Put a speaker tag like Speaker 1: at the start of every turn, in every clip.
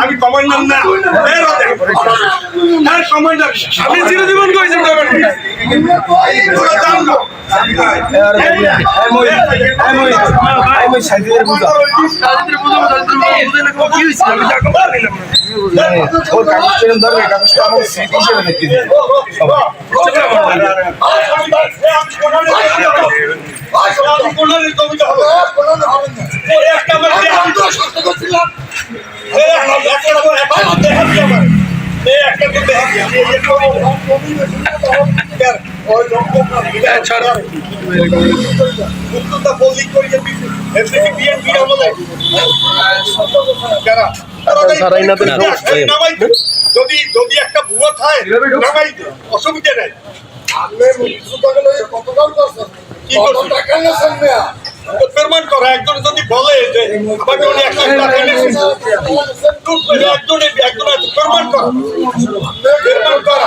Speaker 1: আমি কমান্ডার না। হ্যাঁ, কমান্ডার আমি চিরজীবন কইছি
Speaker 2: ওর কাগজ পেন ধরবে কাগজটা আমার স্মৃতি হিসেবে দেখতে
Speaker 1: এই একটা আমি। যদি যদি একটা ভুয়া নামাই দে। অসুবিধা নাই।
Speaker 3: কতকাল করছেন
Speaker 1: কি
Speaker 3: কত
Speaker 1: করছেন?
Speaker 3: টাকা
Speaker 1: করা একজন যদি বলে যে আমাকে উনি এক লাখ টাকা এনেছেন। একজন একজন আছে, করা। প্রমাণ করা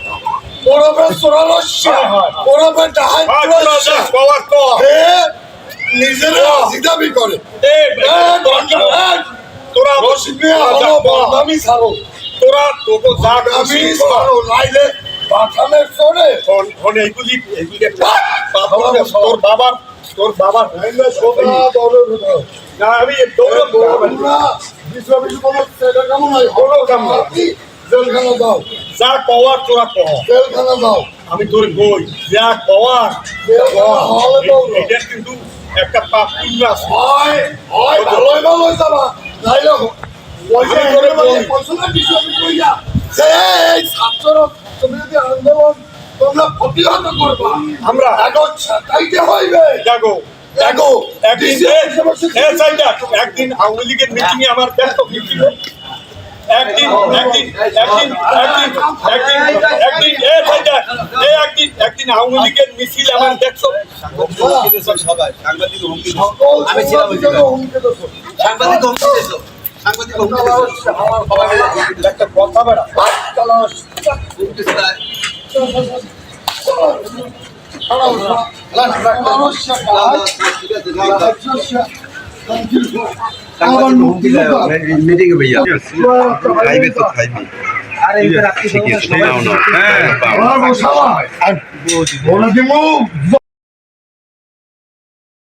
Speaker 3: ওরফে সোরালস্যা ওরফে ডাহাই
Speaker 1: তোরা
Speaker 3: নিজের করে।
Speaker 1: এ
Speaker 3: দরজা এ
Speaker 1: তোরা
Speaker 3: রসিমিয়া হলো বদনামি ছাড়ো
Speaker 1: তোরা তোকে কর।
Speaker 3: ছাড়ো নাইলে পাঠানের চলে
Speaker 1: ফোন ফোন এইগুলি এইগুলি তোর বাবার তোর বাবার না আমি দৌড়ব
Speaker 3: তোমরা বিশ্ব বিশ্ব কোনো কেমন হয়?
Speaker 1: কোনো কাম না।
Speaker 3: জেলখানা দাও।
Speaker 1: যা কওয়ার তোরা কহ
Speaker 3: জেলখানা দাও।
Speaker 1: আমি তোর বই যা কওয়ার এটা কিন্তু একটা পাপ পুণ্য আছে।
Speaker 3: হয় হয় ভালোই ভালোই যাবা। নাইলে পয়সা
Speaker 1: করে
Speaker 3: করে বলি
Speaker 1: বলি।
Speaker 3: পয়সা না বিশ্ব বিশ্ব যে এই ছাত্র আন্দোলন তোমরা প্রতিহত করবা
Speaker 1: আমরা
Speaker 3: এখন ছাটাইতে হইবে
Speaker 1: জাগো।
Speaker 3: দেখো
Speaker 1: একদিন আওয়ামী লীগের মিটিং এ আমার ব্যস্ত একদিন একদিন একদিন একদিন একদিন একদিন এ সাইডা এ একদিন একদিন আওয়ামী লীগের মিছিল আমার দেখছ?
Speaker 3: আমি ছিলাম
Speaker 4: সাংবাদিক হুমকি দিয়েছ। সাংবাদিক হুমকি
Speaker 1: একটা কথা বেড়া।
Speaker 4: হুমকি ঠিক আছে
Speaker 5: মিটিং এ भैया খাইবে তো খাইবে ঠিক আছে